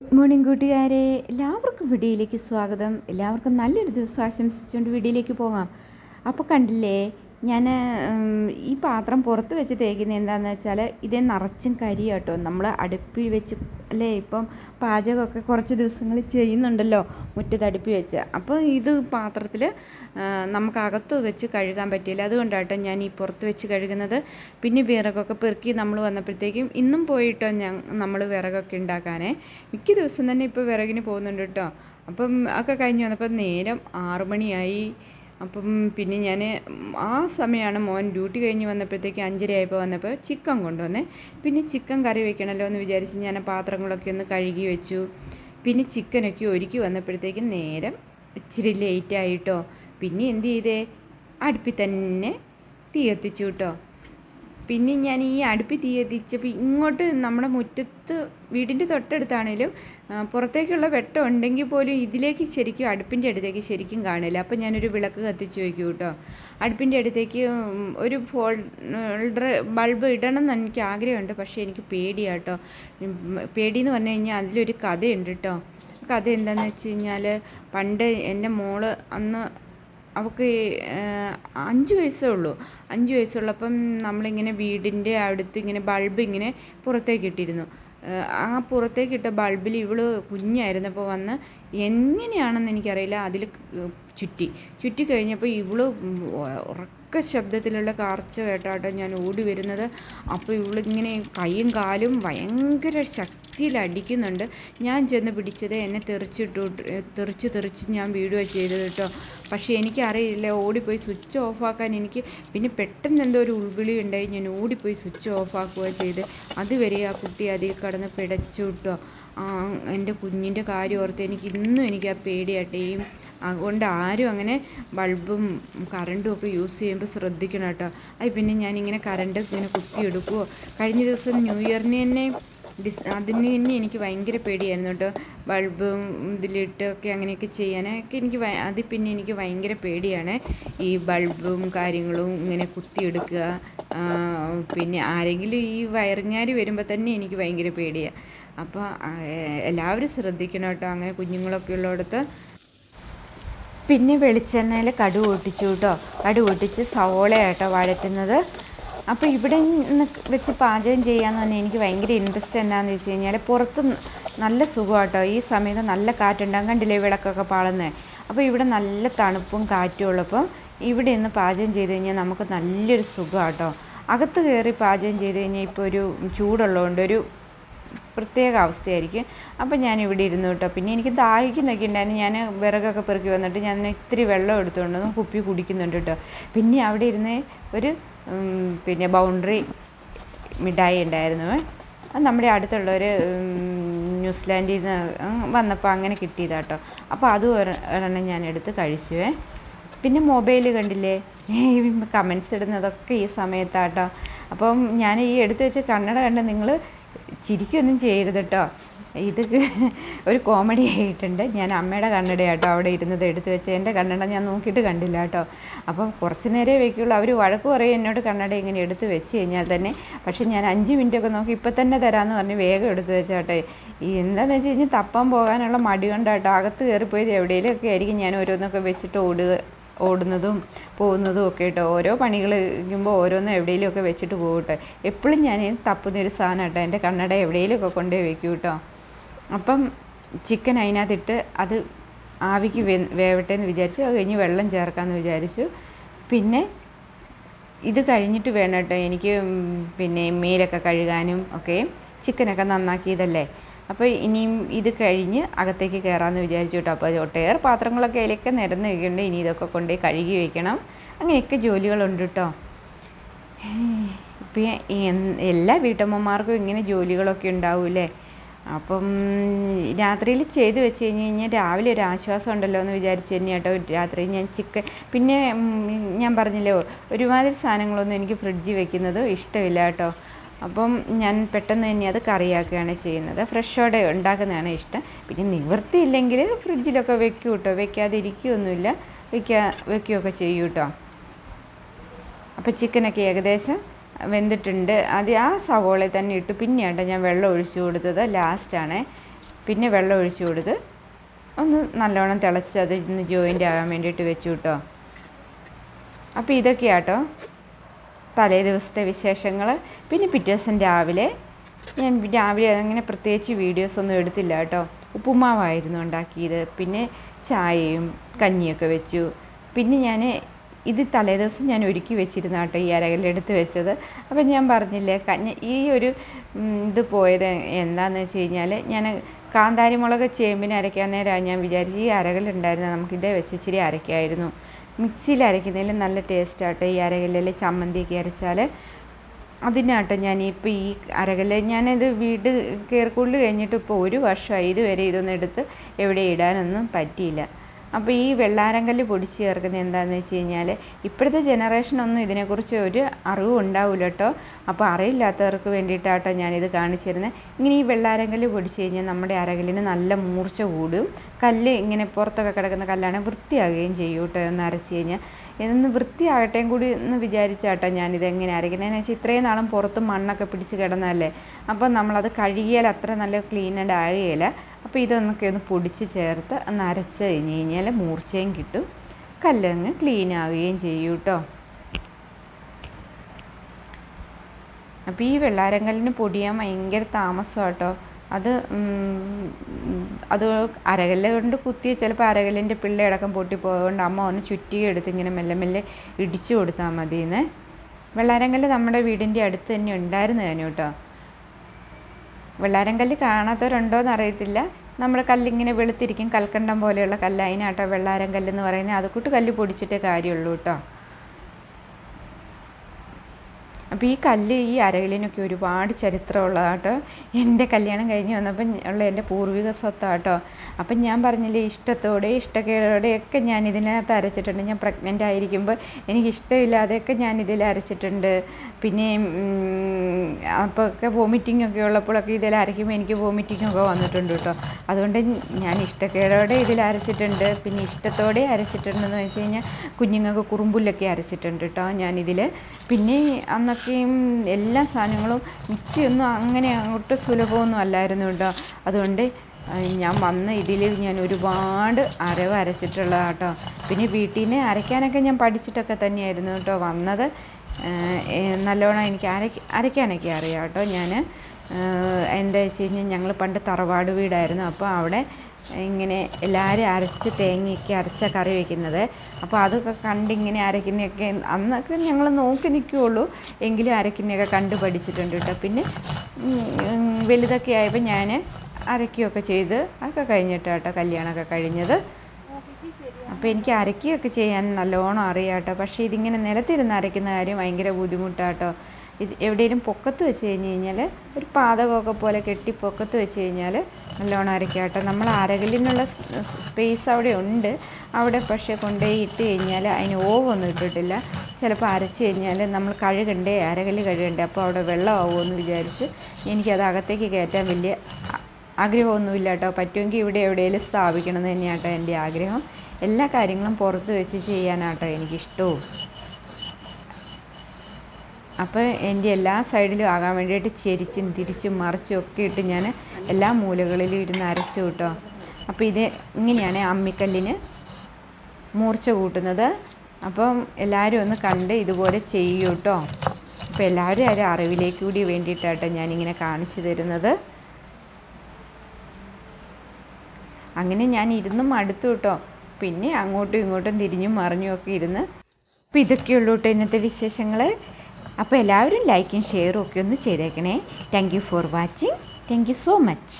Good morning കൂട്ടുകാരെ. എല്ലാവർക്കും വീഡിയോയിലേക്ക് സ്വാഗതം. എല്ലാവർക്കും നല്ലൊരു ദിവസം ആശംസിച്ചുകൊണ്ട് വീഡിയോയിലേക്ക് പോകാം. അപ്പോൾ കണ്ടില്ലേ ഞാൻ ഈ പാത്രം പുറത്ത് വെച്ച് തേക്കുന്നത് എന്താണെന്ന് വെച്ചാൽ ഇതേ നിറച്ചും കരി കേട്ടോ നമ്മൾ അടുപ്പിൽ വെച്ച് അല്ലേ ഇപ്പം പാചകമൊക്കെ കുറച്ച് ദിവസങ്ങൾ ചെയ്യുന്നുണ്ടല്ലോ മുറ്റത്ത് അടുപ്പിൽ വെച്ച്. അപ്പോൾ ഇത് പാത്രത്തിൽ നമുക്കകത്ത് വെച്ച് കഴുകാൻ പറ്റില്ല. അതുകൊണ്ടാട്ടോ ഞാൻ ഈ പുറത്ത് വെച്ച് കഴുകുന്നത്. പിന്നെ വിറകൊക്കെ പെറുക്കി നമ്മൾ വന്നപ്പോഴത്തേക്കും ഇന്നും പോയിട്ടോ ഞാൻ നമ്മൾ വിറകൊക്കെ ഉണ്ടാക്കാനേ. മിക്ക ദിവസം തന്നെ ഇപ്പോൾ വിറകിന് പോകുന്നുണ്ട് കേട്ടോ. അപ്പം ഒക്കെ കഴിഞ്ഞ് വന്നപ്പോൾ നേരം ആറു മണിയായി അപ്പം പിന്നെ ഞാൻ ആ സമയമാണ് മോൻ ഡ്യൂട്ടി കഴിഞ്ഞ് വന്നപ്പോഴത്തേക്ക് അഞ്ചര ആയപ്പോൾ വന്നപ്പോൾ ചിക്കൻ കൊണ്ടുവന്നേ. പിന്നെ ചിക്കൻ കറി വെക്കണമല്ലോ എന്ന് വിചാരിച്ച് ഞാൻ പാത്രങ്ങളൊക്കെ ഒന്ന് കഴുകി വെച്ചു. പിന്നെ ചിക്കനൊക്കെ ഒരുക്കി വന്നപ്പോഴത്തേക്കും നേരം ഇച്ചിരി ലേറ്റായിട്ടോ പിന്നെ എന്ത് ചെയ്തേ? അടുപ്പിൽ തന്നെ തീ എത്തിച്ചു കേട്ടോ. പിന്നെ ഞാൻ ഈ അടുപ്പി തീ എത്തിച്ചപ്പോൾ ഇങ്ങോട്ട് നമ്മുടെ മുറ്റത്ത് വീടിന്റെ തൊട്ടടുത്താണേലും പുറത്തേക്കുള്ള വെട്ടം ഉണ്ടെങ്കിൽ പോലും ഇതിലേക്ക് ശരിക്കും അടുപ്പിന്റെ അടുത്തേക്ക് ശരിക്കും കാണില്ല. അപ്പോൾ ഞാനൊരു വിളക്ക് കത്തിച്ച് വയ്ക്കും കേട്ടോ. അടുപ്പിന്റെ അടുത്തേക്ക് ഒരു ഫോൾഡർ ബൾബ് ഇടണം എന്ന് എനിക്ക് ആഗ്രഹമുണ്ട്. പക്ഷേ എനിക്ക് പേടിയാട്ടോ എന്ന് പറഞ്ഞു കഴിഞ്ഞാൽ അതിലൊരു കഥയുണ്ട് കേട്ടോ. കഥ എന്താണെന്ന് വെച്ച് കഴിഞ്ഞാൽ പണ്ട് എന്റെ മോൾ അന്ന് അവൾക്ക് അഞ്ച് വയസ്സേ ഉള്ളൂ. അഞ്ച് വയസ്സുള്ളപ്പം നമ്മളിങ്ങനെ വീടിന്റെ അടുത്ത് ഇങ്ങനെ ബൾബ് ഇങ്ങനെ പുറത്തേക്ക് ഇട്ടിരുന്നു ആ പുറത്തേക്ക് ഇട്ട ബൾബിൽ ഇവൾ കുഞ്ഞായിരുന്നപ്പോൾ വന്ന് എങ്ങനെയാണെന്ന് എനിക്കറിയില്ല. അതിൽ ചുറ്റി. ചുറ്റി കഴിഞ്ഞപ്പോൾ ഇവൾ ഉറക്ക ശബ്ദത്തിലുള്ള കാർച്ച കേട്ടാട്ടോ ഞാൻ ഓടി വരുന്നത്. അപ്പോൾ ഇവളിങ്ങനെ കൈയും കാലും ഭയങ്കര ശക്തിയിൽ അടിക്കുന്നുണ്ട് ഞാൻ ചെന്ന് പിടിച്ചത് എന്നെ തെറിച്ചിട്ടു തെറിച്ച് തെറിച്ച് ഞാൻ വീഡിയോ ചെയ്തത് കേട്ടോ. പക്ഷേ എനിക്കറിയില്ല ഓടിപ്പോയി സ്വിച്ച് ഓഫാക്കാൻ എനിക്ക് പിന്നെ പെട്ടെന്ന് എന്തോ ഒരു ഉൾവിളി ഉണ്ടായി. ഞാൻ ഓടിപ്പോയി സ്വിച്ച് ഓഫാക്കുക ചെയ്ത്. അതുവരെ ആ കുട്ടി അതിൽ കടന്ന് പിടച്ചു കിട്ടോ എന്റെ കുഞ്ഞിന്റെ കാര്യം ഓർത്ത് എനിക്ക് ഇന്നും എനിക്ക് ആ പേടിയാട്ടേയും അതുകൊണ്ട് ആരും അങ്ങനെ ബൾബും കറണ്ടും ഒക്കെ യൂസ് ചെയ്യുമ്പോൾ ശ്രദ്ധിക്കണം കേട്ടോ. അത് പിന്നെ ഞാനിങ്ങനെ കറണ്ട് ഇങ്ങനെ കുത്തിയെടുക്കുമോ കഴിഞ്ഞ ദിവസം ന്യൂ ഇയറിന് തന്നെ ഡിസ് അതിന് തന്നെ എനിക്ക് ഭയങ്കര പേടിയായിരുന്നു കേട്ടോ. ബൾബും ഇതിലിട്ടൊക്കെ അങ്ങനെയൊക്കെ ചെയ്യാനൊക്കെ എനിക്ക് അതിൽ പിന്നെ എനിക്ക് ഭയങ്കര പേടിയാണ്. ഈ ബൾബും കാര്യങ്ങളും ഇങ്ങനെ കുത്തിയെടുക്കുക പിന്നെ ആരെങ്കിലും ഈ വയറിങ്ങാരി വരുമ്പോൾ തന്നെ എനിക്ക് ഭയങ്കര പേടിയാണ് അപ്പോൾ എല്ലാവരും ശ്രദ്ധിക്കണം കേട്ടോ. അങ്ങനെ കുഞ്ഞുങ്ങളൊക്കെ ഉള്ളിടത്ത്. പിന്നെ വെളിച്ചെണ്ണയിൽ കടു പൊട്ടിച്ചു കേട്ടോ. കടു പൊട്ടിച്ച് സവോളയാട്ടോ വഴറ്റുന്നത്. അപ്പോൾ ഇവിടെ വെച്ച് പാചകം ചെയ്യാന്ന് പറഞ്ഞാൽ എനിക്ക് ഭയങ്കര ഇൻട്രസ്റ്റ് എന്താണെന്ന് വെച്ച് കഴിഞ്ഞാൽ പുറത്ത് നല്ല സുഖമാട്ടോ ഈ സമയത്ത് നല്ല കാറ്റുണ്ടാകും കണ്ടില്ലേ വിളക്കൊക്കെ പാളുന്നത് അപ്പോൾ ഇവിടെ നല്ല തണുപ്പും കാറ്റും ഉള്ളപ്പം ഇവിടെ നിന്ന് പാചകം ചെയ്ത് കഴിഞ്ഞാൽ നമുക്ക് നല്ലൊരു സുഖമാട്ടോ അകത്ത് കയറി പാചകം ചെയ്ത് കഴിഞ്ഞാൽ ഇപ്പോൾ ഒരു ചൂടുള്ളതുകൊണ്ട് ഒരു പ്രത്യേക അവസ്ഥയായിരിക്കും. അപ്പം ഞാൻ ഇവിടെ ഇരുന്നു കേട്ടോ. പിന്നെ എനിക്ക് ദാഹിക്കുന്നൊക്കെ ഉണ്ടായിരുന്നു. ഞാൻ വിറകൊക്കെ പെറുക്കി വന്നിട്ട് ഞാൻ ഇത്തിരി വെള്ളം എടുത്തുകൊണ്ട് കുപ്പി കുടിക്കുന്നുണ്ട് കേട്ടോ. പിന്നെ അവിടെ ഇരുന്ന് ഒരു പിന്നെ ബൗണ്ടറി മിഠായി ഉണ്ടായിരുന്നു. അത് നമ്മുടെ ഒരു ന്യൂസിലാൻഡിൽ നിന്ന് വന്നപ്പോൾ അങ്ങനെ കിട്ടിയതാട്ടോ. അപ്പോൾ അത് ഒരെണ്ണം ഞാൻ എടുത്ത് കഴിച്ചു പിന്നെ മൊബൈൽ കണ്ടില്ലേ? കമൻസ് ഇടുന്നതൊക്കെ ഈ സമയത്താട്ടോ. അപ്പം ഞാൻ ഈ എടുത്തു വെച്ച കണ്ണട കണ്ട് നിങ്ങൾ ചിരിക്കൊന്നും ചെയ്യരുത് കേട്ടോ ഇത് ഒരു കോമഡി ആയിട്ടുണ്ട്. ഞാൻ അമ്മയുടെ കണ്ണട കേട്ടോ അവിടെ ഇരുന്നത് എടുത്തു വെച്ച്. എന്റെ കണ്ണട ഞാൻ നോക്കിയിട്ട് കണ്ടില്ല കേട്ടോ. അപ്പം കുറച്ച് നേരമേ വെക്കുള്ളൂ. അവർ വഴക്ക് പറയും എന്നോട് കണ്ണട ഇങ്ങനെ എടുത്ത് വെച്ച് കഴിഞ്ഞാൽ തന്നെ. പക്ഷേ ഞാൻ അഞ്ച് മിനിറ്റൊക്കെ നോക്കി ഇപ്പം തന്നെ തരാമെന്ന് പറഞ്ഞ് വേഗം എടുത്ത് വെച്ചാട്ടെ എന്താണെന്ന് വെച്ച് കഴിഞ്ഞാൽ തപ്പാൻ പോകാനുള്ള മടി കൊണ്ടാട്ടോ. അകത്ത് കയറിപ്പോയത് എവിടെയെങ്കിലുമൊക്കെ ആയിരിക്കും ഞാൻ ഓരോന്നൊക്കെ വെച്ചിട്ട് ഓടുക ഓടുന്നതും പോകുന്നതും ഒക്കെ കേട്ടോ. ഓരോ പണികൾ ഇരിക്കുമ്പോൾ ഓരോന്നും എവിടെയെങ്കിലുമൊക്കെ വെച്ചിട്ട് പോകട്ടെ എപ്പോഴും ഞാൻ തപ്പുന്നൊരു സാധനം കേട്ടോ. എന്റെ കണ്ണട എവിടെയെങ്കിലുമൊക്കെ കൊണ്ടുപോയി വെക്കും കേട്ടോ. അപ്പം ചിക്കൻ അതിനകത്തിട്ട് അത് ആവിക്ക് വേവട്ടെ എന്ന് വിചാരിച്ചു. അത് കഴിഞ്ഞ് വെള്ളം ചേർക്കാമെന്ന് വിചാരിച്ചു. പിന്നെ ഇത് കഴിഞ്ഞിട്ട് വേണം കേട്ടോ എനിക്ക് പിന്നെ മീനൊക്കെ കഴുകാനും ഒക്കെ. ചിക്കനൊക്കെ നന്നാക്കിയതല്ലേ. അപ്പോൾ ഇനിയും ഇത് കഴിഞ്ഞ് അകത്തേക്ക് കയറാമെന്ന് വിചാരിച്ചു കേട്ടോ. അപ്പോൾ ഒട്ടേറെ പാത്രങ്ങളൊക്കെ അതിലൊക്കെ നിരന്ന് വയ്ക്കേണ്ട ഇനി ഇതൊക്കെ കൊണ്ടുപോയി കഴുകി വയ്ക്കണം അങ്ങനെയൊക്കെ ജോലികളുണ്ട് കേട്ടോ. ഇപ്പം എല്ലാ വീട്ടമ്മമാർക്കും ഇങ്ങനെ ജോലികളൊക്കെ ഉണ്ടാവില്ലേ? അപ്പം രാത്രിയിൽ ചെയ്ത് വെച്ച് കഴിഞ്ഞ് കഴിഞ്ഞാൽ രാവിലെ ഒരു ആശ്വാസം ഉണ്ടല്ലോ എന്ന് വിചാരിച്ച് തന്നെ കേട്ടോ. രാത്രി ഞാൻ ചിക്കൻ പിന്നെ ഞാൻ പറഞ്ഞില്ലേ ഒരുമാതിരി സാധനങ്ങളൊന്നും എനിക്ക് ഫ്രിഡ്ജിൽ വെക്കുന്നത് ഇഷ്ടമില്ല കേട്ടോ. അപ്പം ഞാൻ പെട്ടെന്ന് തന്നെ അത് കറിയാക്കുകയാണ് ചെയ്യുന്നത്. ഫ്രഷോടെ ഉണ്ടാക്കുന്നതാണ് ഇഷ്ടം. പിന്നെ നിവൃത്തിയില്ലെങ്കിൽ ഫ്രിഡ്ജിലൊക്കെ വെക്കും കേട്ടോ. വെക്കാതെ ഇരിക്കുകയൊന്നുമില്ല വെക്കുക വെക്കുകയൊക്കെ ചെയ്യും കേട്ടോ. അപ്പോൾ ചിക്കനൊക്കെ ഏകദേശം വെന്തിട്ടുണ്ട്. ആദ്യം ആ സവോളയിൽ തന്നെ ഇട്ട്. പിന്നെയാണ് ഞാൻ വെള്ളം ഒഴിച്ചു കൊടുത്തത്. ലാസ്റ്റാണ് പിന്നെ വെള്ളം ഒഴിച്ചു കൊടുത്ത് ഒന്ന് നല്ലോണം തിളച്ച് അത് ഇന്ന് ജോയിന്റ് ആകാൻ വേണ്ടിയിട്ട് വെച്ചു കേട്ടോ അപ്പോൾ ഇതൊക്കെയാട്ടോ തലേ ദിവസത്തെ വിശേഷങ്ങൾ പിന്നെ പിറ്റേ ദിവസം രാവിലെ ഞാൻ രാവിലെ അങ്ങനെ പ്രത്യേകിച്ച് വീഡിയോസ് ഒന്നും എടുത്തില്ല കേട്ടോ ഉപ്പുമാവായിരുന്നു ഉണ്ടാക്കിയത്. പിന്നെ ചായയും കഞ്ഞിയൊക്കെ വെച്ചു. പിന്നെ ഞാൻ ഇത് തലേദിവസം ഞാൻ ഒരുക്കി വെച്ചിരുന്ന കേട്ടോ ഈ അരകല്ലെടുത്ത് വെച്ചത്. അപ്പം ഞാൻ പറഞ്ഞില്ലേ ഈ ഒരു ഇത് പോയത് എന്താണെന്ന് വെച്ച് കഴിഞ്ഞാൽ ഞാൻ കാന്താരി മുളക് ചേമ്പിന് അരയ്ക്കാൻ നേരമാണ് ഞാൻ വിചാരിച്ചു ഈ അരകല്ലുണ്ടായിരുന്നു നമുക്കിതേ വെച്ച് ഇച്ചിരി അരയ്ക്കായിരുന്നു. മിക്സിയിൽ അരയ്ക്കുന്നതിൽ നല്ല ടേസ്റ്റാട്ടോ ഈ അരകല്ലിൽ ചമ്മന്തിയൊക്കെ അരച്ചാൽ അതിനാട്ടോ ഞാൻ ഇപ്പോൾ ഈ അരകല്ല് ഞാനിത് വീട് കയറിക്കുള്ളിൽ കഴിഞ്ഞിട്ട് ഇപ്പോൾ ഒരു വർഷമായി ഇതുവരെ ഇതൊന്നും എടുത്ത് എവിടെ ഇടാനൊന്നും പറ്റിയില്ല. അപ്പോൾ ഈ വെള്ളാരങ്കല്ല് പൊടിച്ച് ചേർക്കുന്നത് എന്താണെന്ന് വെച്ച് കഴിഞ്ഞാൽ ഇപ്പോഴത്തെ ജനറേഷനൊന്നും ഇതിനെക്കുറിച്ച് ഒരു അറിവ് ഉണ്ടാവില്ല കേട്ടോ അപ്പോൾ അറിയില്ലാത്തവർക്ക് വേണ്ടിയിട്ടാട്ടോ ഞാനിത് കാണിച്ചു തരുന്നത് ഇങ്ങനെ ഈ വെള്ളാരങ്കല്ല് പൊടിച്ച് കഴിഞ്ഞാൽ നമ്മുടെ അരകല്ലിന് നല്ല മൂർച്ച കൂടും. കല്ല് ഇങ്ങനെ പുറത്തൊക്കെ കിടക്കുന്ന കല്ലാണ് വൃത്തിയാകുകയും ചെയ്യും കേട്ടോ ഒന്ന് അരച്ച് കഴിഞ്ഞാൽ. ഇതൊന്ന് വൃത്തിയാകട്ടേയും കൂടി എന്ന് വിചാരിച്ചാട്ടോ ഞാനിത് എങ്ങനെ അരയ്ക്കുന്നതെന്ന് വെച്ചാൽ ഇത്രയും നാളും പുറത്ത് മണ്ണൊക്കെ പിടിച്ച് കിടന്നതല്ലേ? അപ്പോൾ നമ്മളത് കഴുകിയാൽ അത്ര നല്ല ക്ലീനഡ് ആകുകയില്ല. അപ്പോൾ ഇതൊന്നൊക്കെ ഒന്ന് പൊടിച്ച് ചേർത്ത് ഒന്ന് അരച്ച് കഴിഞ്ഞ് കഴിഞ്ഞാൽ മൂർച്ചയും കിട്ടും. കല്ലങ്ങ് ക്ലീൻ ആവുകയും ചെയ്യും കേട്ടോ അപ്പോൾ ഈ വെള്ളാരങ്കല്ലിന് പൊടിയാൻ ഭയങ്കര താമസം കേട്ടോ അത് അത് അരകല്ല് കൊണ്ട് കുത്തി ചിലപ്പോൾ അരകല്ലിന്റെ പിള്ളയടക്കം പൊട്ടിപ്പോയതുകൊണ്ട് അമ്മ ഒന്ന് ചുറ്റി എടുത്ത് ഇങ്ങനെ മെല്ലെ മെല്ലെ ഇടിച്ചു കൊടുത്താൽ മതിയെന്ന്. വെള്ളാരങ്കല്ല് നമ്മുടെ വീടിന്റെ അടുത്ത് തന്നെ ഉണ്ടായിരുന്നു ഞാൻ കേട്ടോ. വെള്ളാരങ്കല്ല് കാണാത്തവരുണ്ടോയെന്ന് അറിയത്തില്ല നമ്മൾ കല്ലിങ്ങനെ വെളുത്തിരിക്കും കൽക്കണ്ടം പോലെയുള്ള കല്ല് അതിനാട്ടോ വെള്ളാരം കല്ലെന്ന് പറയുന്നത്. അതുകൂട്ട് കല്ല് പൊടിച്ചിട്ടേ കാര്യമുള്ളൂ കേട്ടോ. അപ്പോൾ ഈ കല്ല് ഈ അരകല്ലിനൊക്കെ ഒരുപാട് ചരിത്രമുള്ളതാട്ടോ. എന്റെ കല്യാണം കഴിഞ്ഞ് വന്നപ്പം ഉള്ള എന്റെ പൂർവിക സ്വത്താട്ടോ. അപ്പം ഞാൻ പറഞ്ഞില്ലേ ഇഷ്ടത്തോടെ ഇഷ്ടക്കേടോടെയൊക്കെ ഞാൻ ഇതിനകത്ത് അരച്ചിട്ടുണ്ട്. ഞാൻ പ്രഗ്നന്റ് ആയിരിക്കുമ്പോൾ എനിക്ക് ഇഷ്ടമില്ലാതെയൊക്കെ ഞാൻ ഇതിൽ അരച്ചിട്ടുണ്ട്. പിന്നെ അപ്പോൾ ഒക്കെ വോമിറ്റിംഗ് ഒക്കെ ഉള്ളപ്പോഴൊക്കെ ഇതിൽ അരയ്ക്കുമ്പോൾ എനിക്ക് വോമിറ്റിംഗ് ഒക്കെ വന്നിട്ടുണ്ട് കേട്ടോ. അതുകൊണ്ട് ഞാൻ ഇഷ്ടക്കേടോടെ ഇതിൽ അരച്ചിട്ടുണ്ട്. പിന്നെ ഇഷ്ടത്തോടെ അരച്ചിട്ടുണ്ടെന്ന് വെച്ച് കഴിഞ്ഞാൽ കുഞ്ഞുങ്ങൾക്ക് കുറുമ്പുല്ലൊക്കെ അരച്ചിട്ടുണ്ട് കേട്ടോ ഞാനിതിൽ. പിന്നെ അന്നൊക്കെയും എല്ലാ സാധനങ്ങളും മിക്സിയൊന്നും അങ്ങനെ അങ്ങോട്ട് സുലഭമൊന്നും അല്ലായിരുന്നു കേട്ടോ. അതുകൊണ്ട് ഞാൻ വന്ന ഇതിൽ ഞാൻ ഒരുപാട് അരവ് അരച്ചിട്ടുള്ളത് കേട്ടോ. പിന്നെ വീട്ടിൽ നിന്ന് അരയ്ക്കാനൊക്കെ ഞാൻ പഠിച്ചിട്ടൊക്കെ തന്നെയായിരുന്നു കേട്ടോ വന്നത്. നല്ലോണം എനിക്ക് അര അരയ്ക്കാനൊക്കെ അറിയാം കേട്ടോ ഞാൻ എന്താ വെച്ച് കഴിഞ്ഞാൽ ഞങ്ങൾ പണ്ട് തറവാട് വീടായിരുന്നു. അപ്പോൾ അവിടെ ഇങ്ങനെ എല്ലാവരും അരച്ച് തേങ്ങയൊക്കെ അരച്ച കറി വയ്ക്കുന്നത് അപ്പോൾ അതൊക്കെ കണ്ട് ഇങ്ങനെ അരക്കുന്നൊക്കെ അന്നൊക്കെ ഞങ്ങൾ നോക്കി നിൽക്കുകയുള്ളൂ എങ്കിലും അരക്കുന്നൊക്കെ കണ്ട് പഠിച്ചിട്ടുണ്ട് കേട്ടോ. പിന്നെ വലുതൊക്കെ ആയപ്പോൾ ഞാൻ അരയ്ക്കുകയൊക്കെ ചെയ്ത് അതൊക്കെ കഴിഞ്ഞിട്ടാട്ടോ കല്യാണമൊക്കെ കഴിഞ്ഞത്. അപ്പോൾ എനിക്ക് അരയ്ക്കുകയൊക്കെ ചെയ്യാൻ നല്ലോണം അറിയാം കേട്ടോ. പക്ഷേ ഇതിങ്ങനെ നിലത്തിരുന്ന് അരയ്ക്കുന്ന കാര്യം ഭയങ്കര ബുദ്ധിമുട്ടാട്ടോ ഇത് എവിടെയെങ്കിലും പൊക്കത്ത് വെച്ച് കഴിഞ്ഞ് കഴിഞ്ഞാൽ ഒരു പാതകമൊക്കെ പോലെ കെട്ടി പൊക്കത്ത് വെച്ച് കഴിഞ്ഞാൽ നല്ലോണം അരയ്ക്കാം കേട്ടോ നമ്മൾ അരകലിനുള്ള സ്പേസ് അവിടെ ഉണ്ട്. അവിടെ പക്ഷേ കൊണ്ടുപോയി ഇട്ട് കഴിഞ്ഞാൽ അതിന് ഓവൊന്നും ഇട്ടിട്ടില്ല. ചിലപ്പോൾ അരച്ച് കഴിഞ്ഞാൽ നമ്മൾ കഴുകണ്ടേ അരകല്ല് കഴുകണ്ടേ അപ്പോൾ അവിടെ വെള്ളമാവുമെന്ന് വിചാരിച്ച് എനിക്കത് അകത്തേക്ക് കയറ്റാൻ വലിയ ആഗ്രഹമൊന്നുമില്ല കേട്ടോ പറ്റുമെങ്കിൽ ഇവിടെ എവിടെയെങ്കിലും സ്ഥാപിക്കണം തന്നെയാട്ടോ എന്റെ ആഗ്രഹം. എല്ലാ കാര്യങ്ങളും പുറത്ത് വെച്ച് ചെയ്യാനാട്ടോ എനിക്കിഷ്ടവും. അപ്പോൾ എന്റെ എല്ലാ സൈഡിലും ആകാൻ വേണ്ടിയിട്ട് ചെരിച്ചും തിരിച്ചും മറിച്ചും ഒക്കെ ഇട്ട് ഞാൻ എല്ലാ മൂലകളിലും ഇരുന്ന് അരച്ചു കിട്ടോ. അപ്പോൾ ഇത് ഇങ്ങനെയാണ് അമ്മിക്കല്ലിന് മൂർച്ച കൂട്ടുന്നത്. അപ്പം എല്ലാവരും ഒന്ന് കണ്ട് ഇതുപോലെ ചെയ്യൂ കേട്ടോ. അപ്പോൾ എല്ലാവരും ഒരു അറിവിലേക്ക് കൂടി വേണ്ടിയിട്ടാട്ടോ ഞാനിങ്ങനെ കാണിച്ചു തരുന്നത്. അങ്ങനെ ഞാൻ ഇരുന്ന് മടുത്തു കേട്ടോ. പിന്നെ അങ്ങോട്ടും ഇങ്ങോട്ടും തിരിഞ്ഞും മറിഞ്ഞും ഒക്കെ ഇരുന്ന്. അപ്പോൾ ഇതൊക്കെയുള്ളൂ കേട്ടോ ഇന്നത്തെ വിശേഷങ്ങൾ അപ്പോൾ എല്ലാവരും ലൈക്കും ഷെയറും ഒക്കെ ഒന്ന് ചെയ്തേക്കണേ. Thank you for watching thank you so much